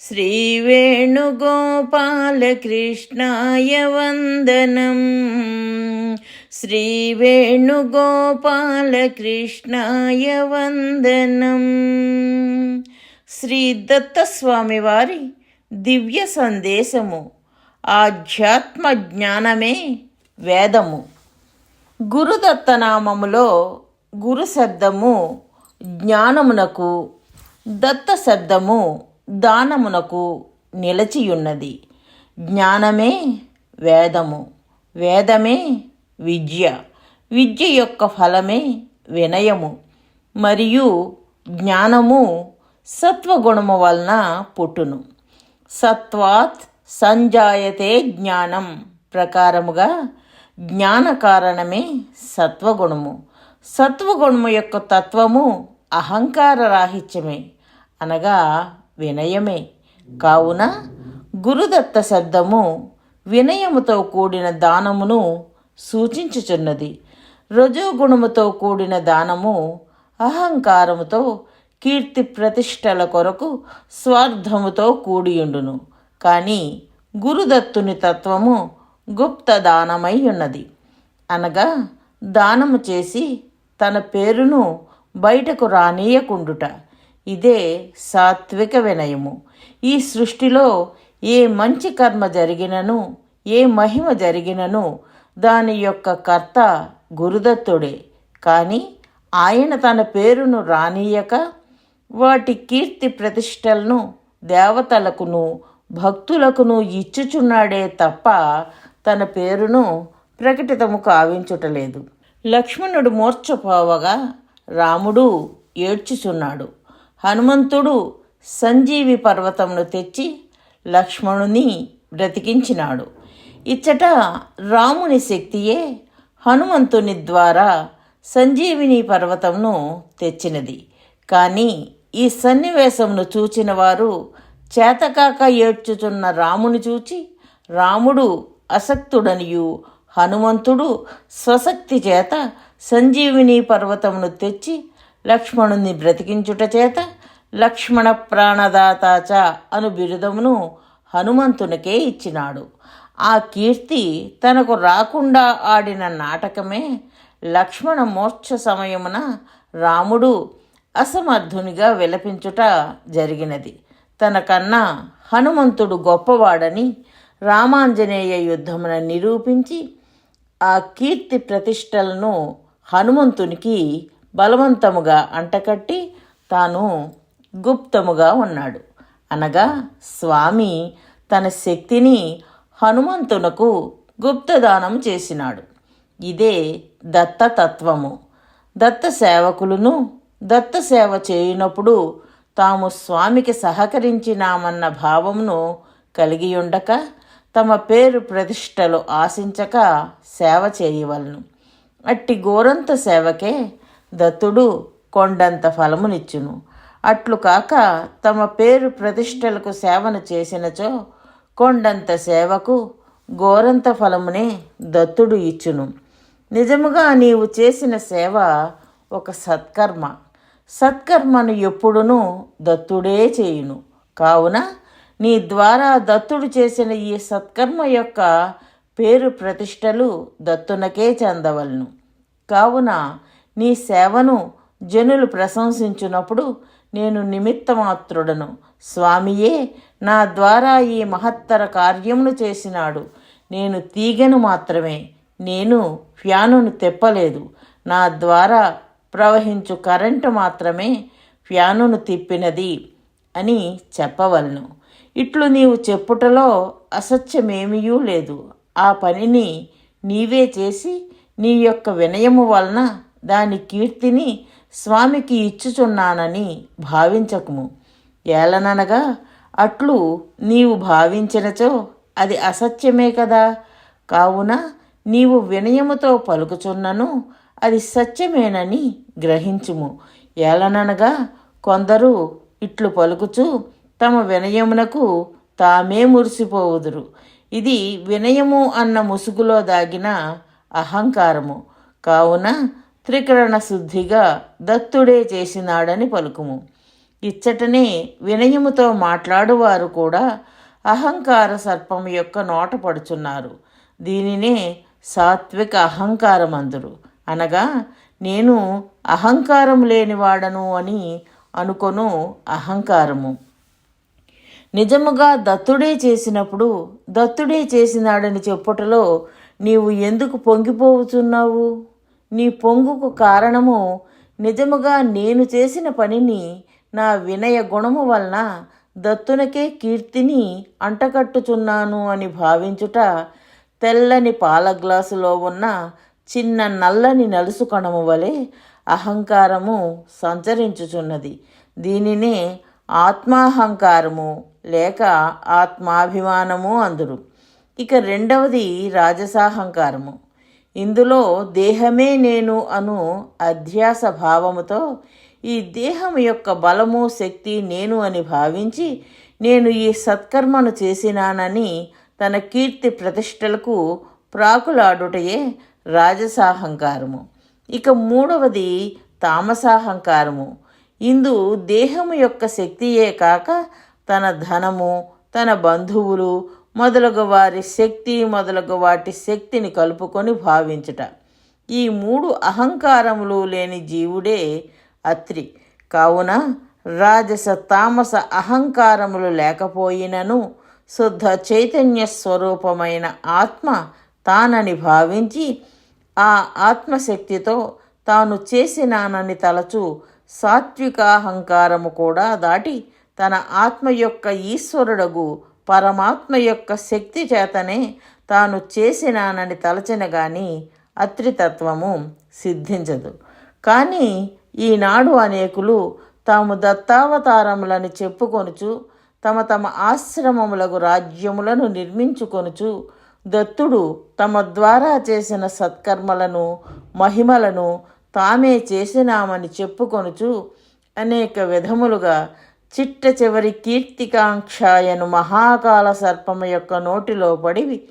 श्रीवेणुगोपालकृष्णाय वन्दनम् శ్రీవేణుగోపాలకృష్ణాయ వందనం శ్రీ దత్తస్వామి వారి దివ్య సందేశము ఆధ్యాత్మ జ్ఞానమే వేదము గురుదత్తనామములో గురు శబ్దము జ్ఞానమునకు దత్త శబ్దము దానమునకు నిలచియున్నది. జ్ఞానమే వేదము వేదమే విద్య. విద్య యొక్క ఫలమే వినయము. మరియు జ్ఞానము సత్వగుణము వలన పుట్టును. సత్వాత్ సంజాయతే జ్ఞానం ప్రకారముగా జ్ఞాన కారణమే సత్వగుణము. సత్వగుణము యొక్క తత్వము అహంకార రాహిత్యమే అనగా వినయమే. కావున గురుదత్త శబ్దము వినయముతో కూడిన దానమును సూచించుచున్నది. రజోగుణముతో కూడిన దానము అహంకారముతో కీర్తి ప్రతిష్టల కొరకు స్వార్థముతో కూడియుండును. కానీ గురుదత్తుని తత్వము గుప్త దానమై ఉన్నది అనగా దానము చేసి తన పేరును బయటకు రానీయకుండుట. ఇదే సాత్విక వినయము. ఈ సృష్టిలో ఏ మంచి కర్మ జరిగినను ఏ మహిమ జరిగినను దాని యొక్క కర్త గురుదత్తుడే. కానీ ఆయన తన పేరును రానీయక వాటి కీర్తి ప్రతిష్టలను దేవతలకును భక్తులకును ఇచ్చుచున్నాడే తప్ప తన పేరును ప్రకటితము కావించుటలేదు. లక్ష్మణుడు మూర్చపోవగా రాముడు ఏడ్చుచున్నాడు. హనుమంతుడు సంజీవి పర్వతమును తెచ్చి లక్ష్మణుని బ్రతికించినాడు. ఇచ్చట రాముని శక్తియే హనుమంతుని ద్వారా సంజీవిని పర్వతంను తెచ్చినది. కానీ ఈ సన్నివేశమును చూచిన వారు చేతకాక ఏడ్చుచున్న రాముని చూచి రాముడు అసక్తుడనియు. హనుమంతుడు స్వశక్తి చేత సంజీవిని పర్వతమును తెచ్చి లక్ష్మణుని బ్రతికించుట చేత లక్ష్మణ ప్రాణదాతాచ అను బిరుదమును హనుమంతునికే ఇచ్చినాడు. ఆ కీర్తి తనకు రాకుండా ఆడిన నాటకమే లక్ష్మణ మోక్ష సమయమున రాముడు అసమర్థునిగా విలపించుట జరిగినది. తనకన్నా హనుమంతుడు గొప్పవాడని రామాంజనేయ యుద్ధమున నిరూపించి ఆ కీర్తి ప్రతిష్టలను హనుమంతునికి బలవంతముగా అంటకట్టి తాను గుప్తముగా ఉన్నాడు. అనగా స్వామి తన శక్తిని హనుమంతునకు గుప్తదానం చేసినాడు. ఇదే దత్తతత్వము. దత్త సేవకులను దత్త సేవ చేయనప్పుడు తాము స్వామికి సహకరించినామన్న భావమును కలిగి ఉండక తమ పేరు ప్రతిష్టలు ఆశించక సేవ చేయవలను. అట్టి గోరంత సేవకే దత్తుడు కొండంత ఫలమునిచ్చును. అట్లు కాక తమ పేరు ప్రతిష్టలకు సేవను చేసినచో కొండంత సేవకు గోరంత ఫలమునే దత్తుడు ఇచ్చును. నిజముగా నీవు చేసిన సేవ ఒక సత్కర్మ. సత్కర్మను ఎప్పుడునూ దత్తుడే చేయును. కావున నీ ద్వారా దత్తుడు చేసిన ఈ సత్కర్మ యొక్క పేరు ప్రతిష్టలు దత్తునకే చెందవలను. కావున నీ సేవను జనులు ప్రశంసించినప్పుడు నేను నిమిత్తమాత్రుడను. స్వామియే నా ద్వారా ఈ మహత్తర కార్యమును చేసినాడు. నేను తీగను మాత్రమే నేను ఫ్యానును తెప్పలేదు. నా ద్వారా ప్రవహించు కరెంటు మాత్రమే ఫ్యానును తిప్పినది అని చెప్పవలను. ఇట్లు నీవు చెప్పుటలో అసత్యమేమీయూ లేదు. ఆ పనిని నీవే చేసి నీ యొక్క వినయము వలన దాని కీర్తిని స్వామికి ఇచ్చుచున్నానని భావించకుము. ఏలననగా అట్లు నీవు భావించినచో అది అసత్యమే కదా? కావున నీవు వినయముతో పలుకుచున్నను అది సత్యమేనని గ్రహించుము. ఏలననగా కొందరు ఇట్లు పలుకుచు తమ వినయమునకు తామే మురిసిపోవుదురు. ఇది వినయము అన్న ముసుగులో దాగిన అహంకారము. కావున త్రికరణ శుద్ధిగా దత్తుడే చేసినాడని పలుకుము. ఇచ్చటనే వినయముతో మాట్లాడువారు కూడా అహంకార సర్పం యొక్క నోట పడుచున్నారు. దీనినే సాత్విక అహంకారం అనగా నేను అహంకారం లేనివాడను అని అనుకొను అహంకారము. నిజముగా దత్తుడే చేసినప్పుడు దత్తుడే చేసినాడని చెప్పుటలో నీవు ఎందుకు పొంగిపోవుచున్నావు? నీ పొంగుకు కారణము నిజముగా నేను చేసిన పనిని నా వినయ గుణము వలన దత్తునకే కీర్తిని అంటకట్టుచున్నాను అని భావించుట తెల్లని పాల గ్లాసులో ఉన్న చిన్న నల్లని నలుసు కణము వలె అహంకారము సంచరించుచున్నది. దీనినే ఆత్మాహంకారము లేక ఆత్మాభిమానము అందురు. ఇక రెండవది రాజసాహంకారము. ఇందులో దేహమే నేను అను అధ్యాస భావముతో ఈ దేహం యొక్క బలము శక్తి నేను అని భావించి నేను ఈ సత్కర్మను చేసినానని తన కీర్తి ప్రతిష్టలకు ప్రాకులాడుటయే రాజసాహంకారము. ఇక మూడవది తామసాహంకారము. ఇందు దేహము యొక్క శక్తియే కాక తన ధనము తన బంధువులు మొదలగు వారి శక్తి మొదలగు వాటి శక్తిని కలుపుకొని భావించుట. ఈ మూడు అహంకారములు లేని జీవుడే అత్రి. కావున రాజస తామస అహంకారములు లేకపోయినను శుద్ధ చైతన్య స్వరూపమైన ఆత్మ తానని భావించి ఆ ఆత్మశక్తితో తాను చేసినానని తలచు సాత్వికాహంకారము కూడా దాటి తన ఆత్మ యొక్క ఈశ్వరుడగు పరమాత్మ యొక్క శక్తి చేతనే తాను చేసినానని తలచిన గాని అత్రితత్వము సిద్ధించదు. కానీ ఈనాడు అనేకులు తాము దత్తావతారములని చెప్పుకొనుచు తమ తమ ఆశ్రమములకు రాజ్యములను నిర్మించుకొనుచు దత్తుడు తమ ద్వారా చేసిన సత్కర్మలను మహిమలను తామే చేసినామని చెప్పుకొనుచు అనేక విధములుగా చిట్ట చివరి కీర్తికాంక్షాయను మహాకాల సర్పము యొక్క నోటిలో పడి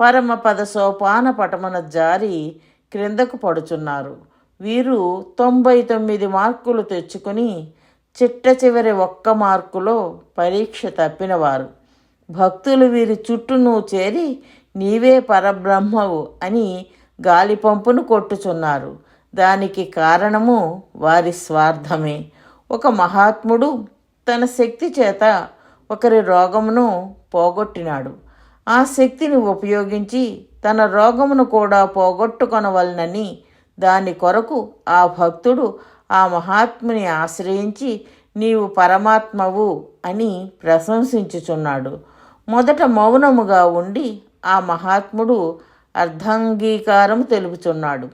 పరమపద సోపాన పటమున జారి క్రిందకు పడుచున్నారు. వీరు తొంభై తొమ్మిది మార్కులు తెచ్చుకుని చిట్ట చివరి ఒక్క మార్కులో పరీక్ష తప్పినవారు. భక్తులు వీరి చుట్టూను చేరి నీవే పరబ్రహ్మవు అని గాలిపంపును కొట్టుచున్నారు. దానికి కారణము వారి స్వార్థమే. ఒక మహాత్ముడు తన శక్తి చేత ఒకరి రోగమును పోగొట్టినాడు. ఆ శక్తిని ఉపయోగించి తన రోగమును కూడా పోగొట్టుకొనవలనని దాని కొరకు ఆ భక్తుడు ఆ మహాత్ముని ఆశ్రయించి నీవు పరమాత్మవు అని ప్రశంసించుచున్నాడు. మొదట మౌనముగా ఉండి ఆ మహాత్ముడు అర్ధాంగీకారం తెలుపుచున్నాడు.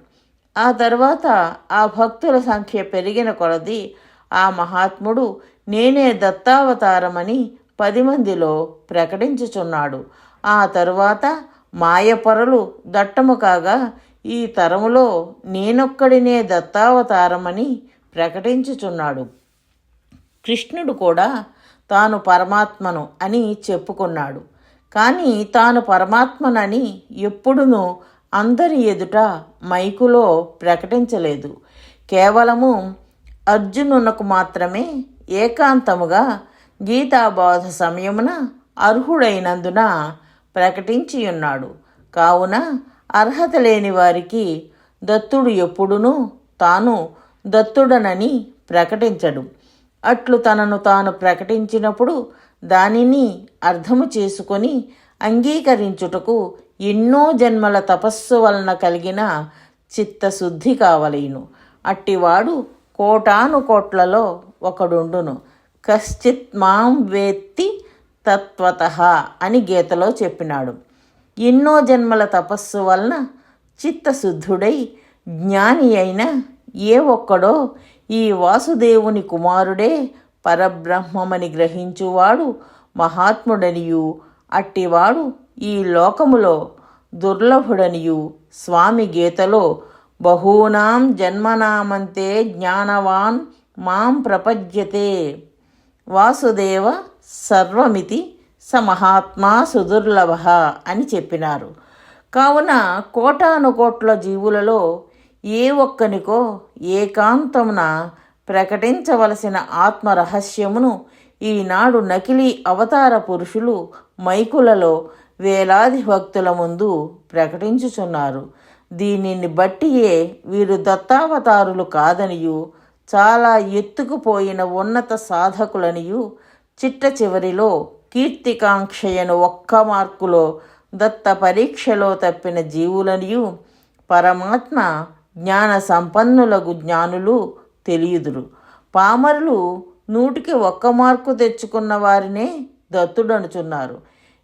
ఆ తర్వాత ఆ భక్తుల సంఖ్య పెరిగిన కొలది ఆ మహాత్ముడు నేనే దత్తావతారమని పది మందిలో ప్రకటించుచున్నాడు. ఆ తరువాత మాయపొరలు దట్టము కాగా ఈ తరములో నేనొక్కడినే దత్తావతారమని ప్రకటించుచున్నాడు. కృష్ణుడు కూడా తాను పరమాత్మను అని చెప్పుకున్నాడు. కానీ తాను పరమాత్మనని ఎప్పుడునూ అందరి ఎదుట మైకులో ప్రకటించలేదు. కేవలము అర్జునునకు మాత్రమే ఏకాంతముగా గీతాబోధ సమయమున అర్హుడైనందున ప్రకటించి ఉన్నాడు కావున అర్హత లేని వారికి దత్తుడు ఎప్పుడునూ తాను దత్తుడనని ప్రకటించడు. అట్లు తనను తాను ప్రకటించినప్పుడు దానిని అర్థము చేసుకొని అంగీకరించుటకు ఎన్నో జన్మల తపస్సు వలన కలిగిన చిత్తశుద్ధి కావలేను. అట్టివాడు కోటాను కోట్లలో ఒకడుండును. కశ్చిత్ మాం వేత్తి తత్వత అని గీతలో చెప్పినాడు. ఎన్నో జన్మల తపస్సు వలన చిత్తశుద్ధుడై జ్ఞాని అయిన ఏ ఒక్కడో ఈ వాసుదేవుని కుమారుడే పరబ్రహ్మమని గ్రహించువాడు మహాత్ముడనియు అట్టివాడు ఈ లోకములో దుర్లభుడనియు స్వామి గీతలో బహూనాం జన్మనామంతే జ్ఞానవాన్ మాం ప్రపద్యతే. వాసుదేవ సర్వమితి స మహాత్మా సుదుర్లభ అని చెప్పినారు. కావున కోటాను కోట్ల జీవులలో ఏ ఒక్కనికో ఏకాంతమున ప్రకటించవలసిన ఆత్మరహస్యమును ఈనాడు నకిలీ అవతార పురుషులు మైకులలో వేలాది భక్తుల ముందు ప్రకటించుచున్నారు. దీనిని బట్టియే వీరు దత్తావతారులు కాదనియు చాలా ఎత్తుకుపోయిన ఉన్నత సాధకులనియు. చిట్ట చివరిలో కీర్తికాంక్షయను ఒక్క మార్కులో దత్త పరీక్షలో తప్పిన జీవులనియు పరమాత్మ జ్ఞాన సంపన్నులకు జ్ఞానులు తెలియదురు. పామరులు నూటికి ఒక్క మార్కు తెచ్చుకున్న వారినే దత్తుడనుచున్నారు.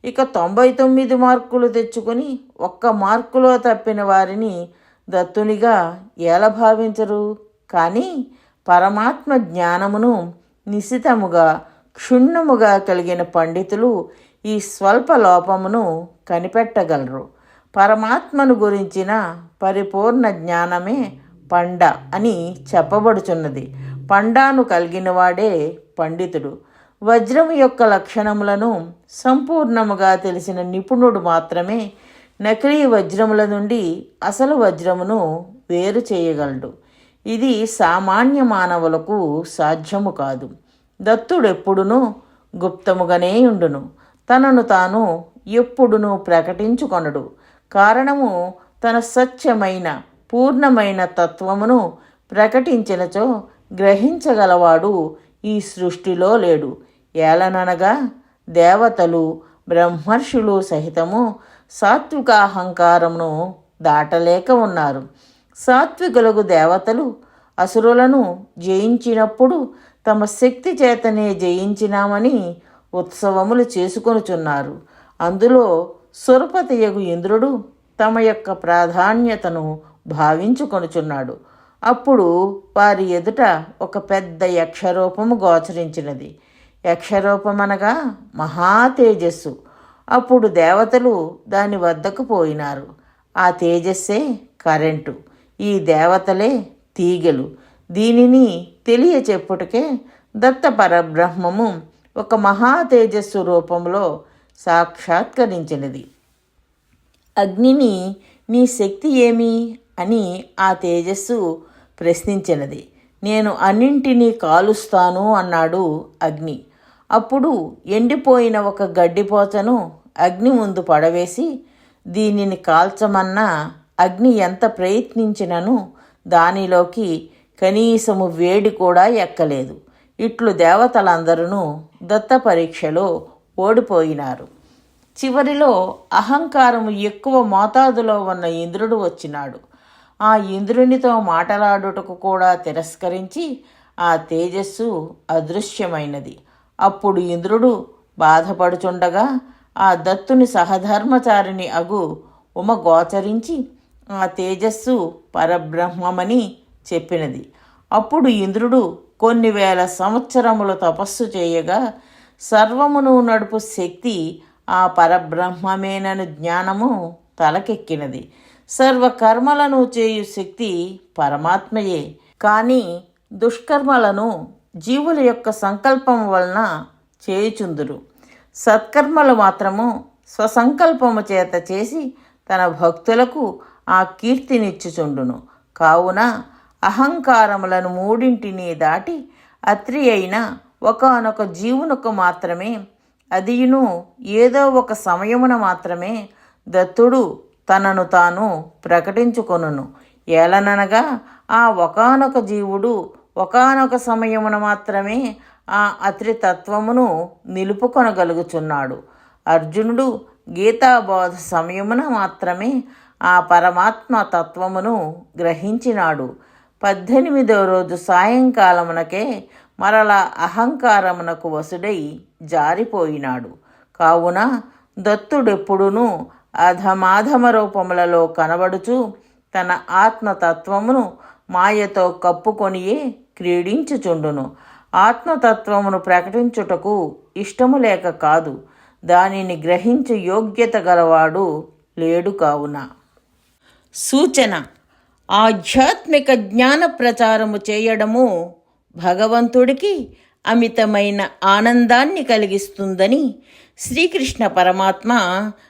ఇక తొంభై తొమ్మిది మార్కులు తెచ్చుకొని ఒక్క మార్కులో తప్పిన వారిని దత్తునిగా ఎలా భావించరు? కానీ పరమాత్మ జ్ఞానమును నిశితముగా క్షుణ్ణముగా కలిగిన పండితులు ఈ స్వల్ప లోపమును కనిపెట్టగలరు. పరమాత్మను గురించిన పరిపూర్ణ జ్ఞానమే పండ అని చెప్పబడుచున్నది. పండాను కలిగినవాడే పండితుడు. వజ్రము యొక్క లక్షణములను సంపూర్ణముగా తెలిసిన నిపుణుడు మాత్రమే నకిలీ వజ్రముల నుండి అసలు వజ్రమును వేరు చేయగలడు. ఇది సామాన్య మానవులకు సాధ్యము కాదు. దత్తుడెప్పుడునూ గుప్తముగానే ఉండును. తనను తాను ఎప్పుడునూ ప్రకటించుకొనడు. కారణము తన సత్యమైన పూర్ణమైన తత్వమును ప్రకటించినచో గ్రహించగలవాడు ఈ సృష్టిలో లేడు. ఏలననగా దేవతలు బ్రహ్మర్షులు సహితము సాత్విక అహంకారమును దాటలేక ఉన్నారు. సాత్వికులకు దేవతలు అసురులను జయించినప్పుడు తమ శక్తి చేతనే జయించినామని ఉత్సవములు చేసుకొనుచున్నారు. అందులో సురపతియగు ఇంద్రుడు తమ యొక్క ప్రాధాన్యతను భావించుకొనుచున్నాడు. అప్పుడు వారి ఎదుట ఒక పెద్ద యక్షరూపము గోచరించినది. యక్షరూపమనగా మహా తేజస్సు. అప్పుడు దేవతలు దాని వద్దకు పోయినారు. ఆ తేజస్సే కరెంటు. ఈ దేవతలే తీగలు. దీనిని తెలియచెప్పుటకే దత్త పరబ్రహ్మము ఒక మహా తేజస్సు రూపంలో సాక్షాత్కరించినది. అగ్నిని నీ శక్తి ఏమి? అని ఆ తేజస్సు ప్రశ్నించినది. నేను అన్నింటినీ కాలుస్తాను అన్నాడు అగ్ని. అప్పుడు ఎండిపోయిన ఒక గడ్డిపోచను అగ్ని ముందు పడవేసి దీనిని కాల్చమన్నా అగ్ని ఎంత ప్రయత్నించినను దానిలోకి కనీసము వేడి కూడా ఎక్కలేదు. ఇట్లు దేవతలందరూ దత్త పరీక్షలో ఓడిపోయినారు. చివరిలో అహంకారము ఎక్కువ మోతాదులో ఉన్న ఇంద్రుడు వచ్చినాడు. ఆ ఇంద్రునితో మాటలాడుటకు కూడా తిరస్కరించి ఆ తేజస్సు అదృశ్యమైనది. అప్పుడు ఇంద్రుడు బాధపడుచుండగా ఆ దత్తుని సహధర్మచారిని అగు ఉమ గోచరించి ఆ తేజస్సు పరబ్రహ్మమని చెప్పినది. అప్పుడు ఇంద్రుడు కొన్ని వేల సంవత్సరములు తపస్సు చేయగా సర్వమును నడుపు శక్తి ఆ పరబ్రహ్మమేనను జ్ఞానము తలకెక్కినది. సర్వకర్మలను చేయు శక్తి పరమాత్మయే. కానీ దుష్కర్మలను జీవుల యొక్క సంకల్పం వలన చేయుచుందురు. సత్కర్మలు మాత్రము స్వసంకల్పము చేత చేసి తన భక్తులకు ఆ కీర్తినిచ్చుచుండును. కావున అహంకారములను మూడింటిని దాటి అత్రి అయిన ఒకనొక జీవునకు మాత్రమే అదియును ఏదో ఒక సమయమున మాత్రమే దత్తుడు తనను తాను ప్రకటించుకొనును. ఏలననగా ఆ ఒకనొక జీవుడు ఒకనొక సమయమున మాత్రమే ఆ అత్రితత్వమును నిలుపుకొనగలుగుచున్నాడు. అర్జునుడు గీతాబోధ సమయమున మాత్రమే ఆ పరమాత్మ తత్వమును గ్రహించినాడు. పద్దెనిమిదవ రోజు సాయంకాలమునకే మరలా అహంకారమునకు వసుడై జారిపోయినాడు. కావున దత్తుడెప్పుడునూ అధమాధమ రూపములలో కనబడుచు తన ఆత్మతత్వమును మాయతో కప్పుకొనియే క్రీడించుచుండును. ఆత్మతత్వమును ప్రకటించుటకు ఇష్టము లేక కాదు దానిని గ్రహించు యోగ్యత గలవాడు లేడు కావున. సూచన ఆధ్యాత్మిక జ్ఞాన ప్రచారము చేయడము భగవంతుడికి అమితమైన ఆనందాన్ని కలిగిస్తుందని శ్రీకృష్ణ పరమాత్మ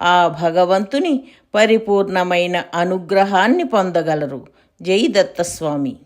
ఆ భగవంతుని పరిపూర్ణమైన అనుగ్రహాన్ని పొందగలరు. జై దత్తస్వామి.